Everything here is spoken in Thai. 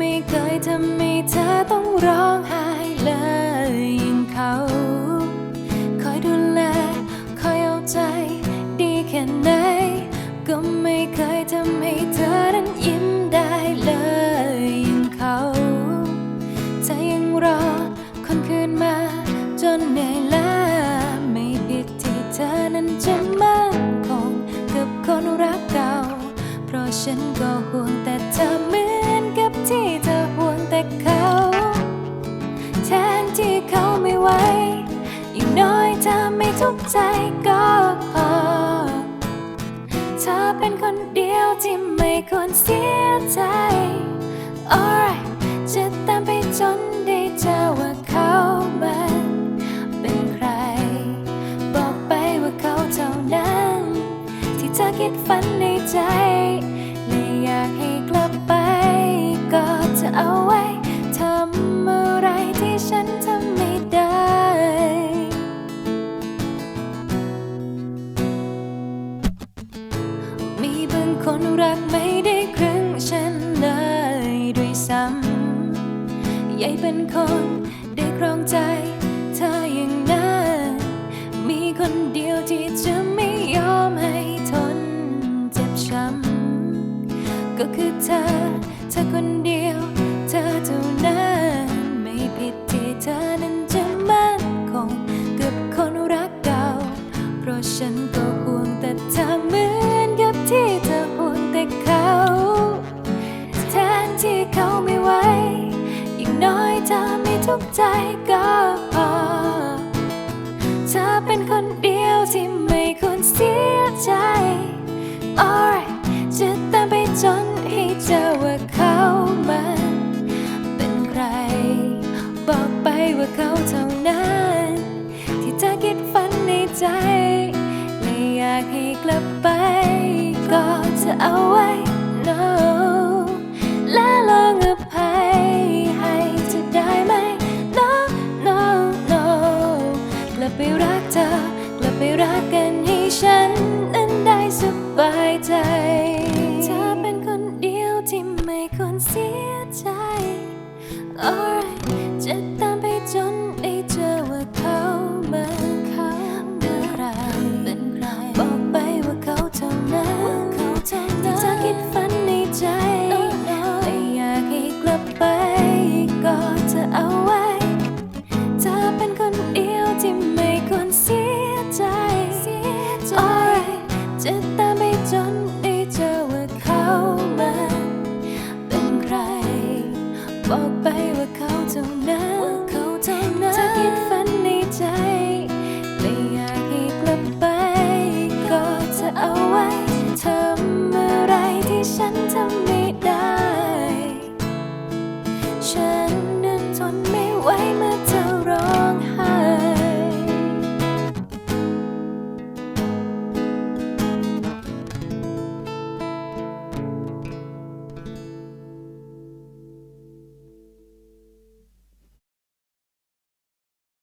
ม่เคยทำให้เธอต้องร้องไห้เลยยิ่งเขา คอยดูแล คอยเอาใจ ดีแค่ไหน ก็ไม่เคยทำให้เธอนั้นยิ้มได้เลยยิ่งเขาเธอยังรอคนคืนมา จนเหนื่อยล้าไม่ผิดที่เธอนั้นจะมั่นคงกับคนรักเก่า เพราะฉันก็ห่วงแต่เธอเหมือนกับ ที่เธอห่วงแต่เขา แทนที่เขาไม่ไหวอย่างน้อยเธอไม่ทุกข์ใจก็พอ เธอเป็นคนเดียวที่ไม่ควรเสียใจ Alright จะตามไปจนได้เจอังไม่ได้ครึ่งฉันเลยด้วยซ้ำใหญ่เป็นคนได้ครองใจเธออย่างนั้นมีคนเดียวที่จะไม่ยอมให้ทนเจ็บช้ำก็คือเธอ เธอคนเดียว เธอเท่านั้น กข์ใจก็พอ เธอเป็นคนเดียวที่ไม่ควรเสียใจ Alright จะตามไปจนให้เจอว่าเขามันเป็นใคร บอกไปว่าเขาเท่านั้น ที่เธอคิดฝันในใจและอยากให้กลับไป ก็จะเอาไว้ ไม่รักกันให้ฉันนั้นได้สบายใจ เธอเป็นคนเดียวที่ไม่ควรเสียใจ alright จะตามไปจนได้เจอว่าเขา walk by.